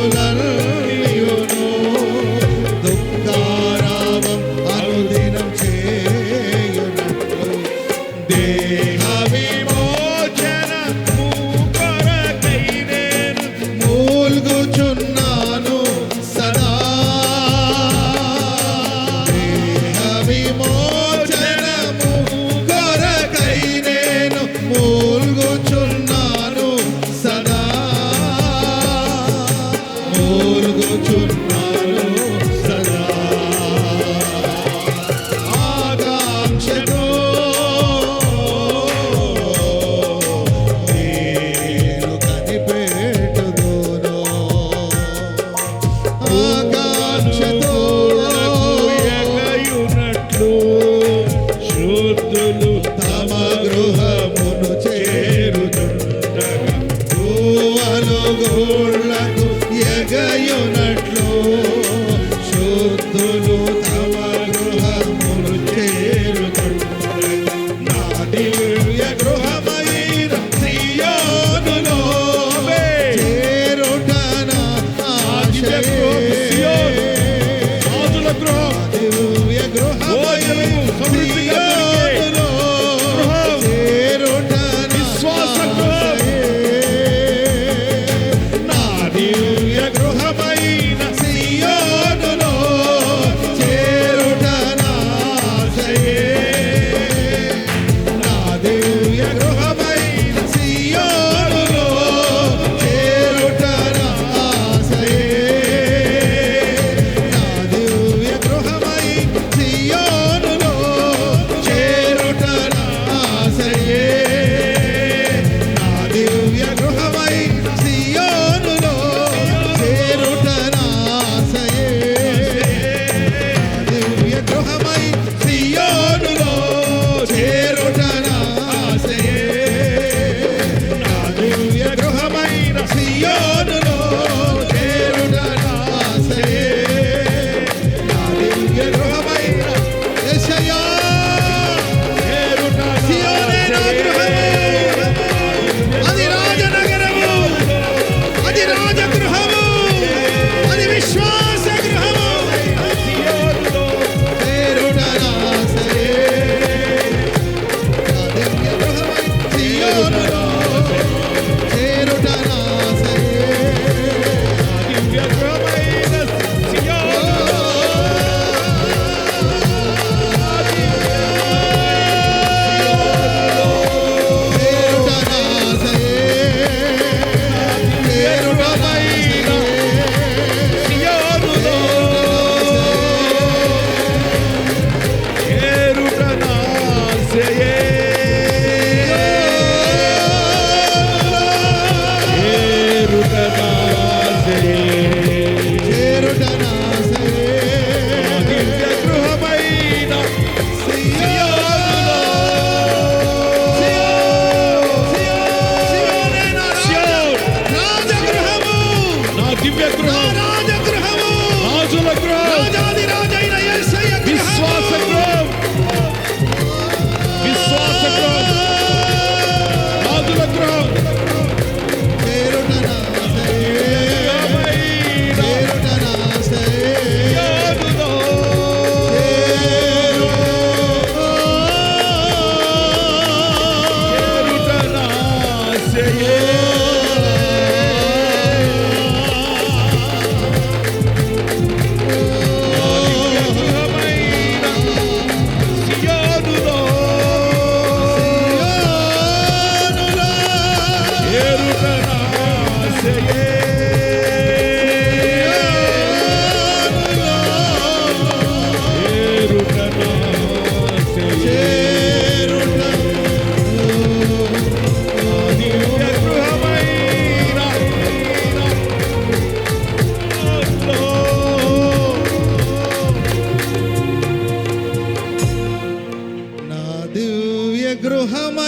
duygular Revolution!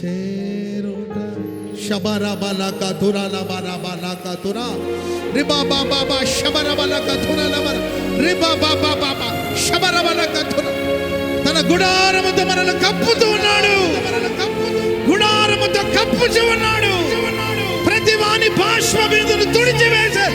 చేరుట శబరబల కథురల బరబల కథుర రిబా బాబా బా శబరబల కథురల బర రిబా బాబా బాబా శబరబల కథుర తన గుడారముతో మనల్ని కప్పుతూ ఉన్నాడు. గుడారముతో కప్పుచూ ఉన్నాడు. ప్రతి వాని బాష్ప బిందును తుడిచివేసే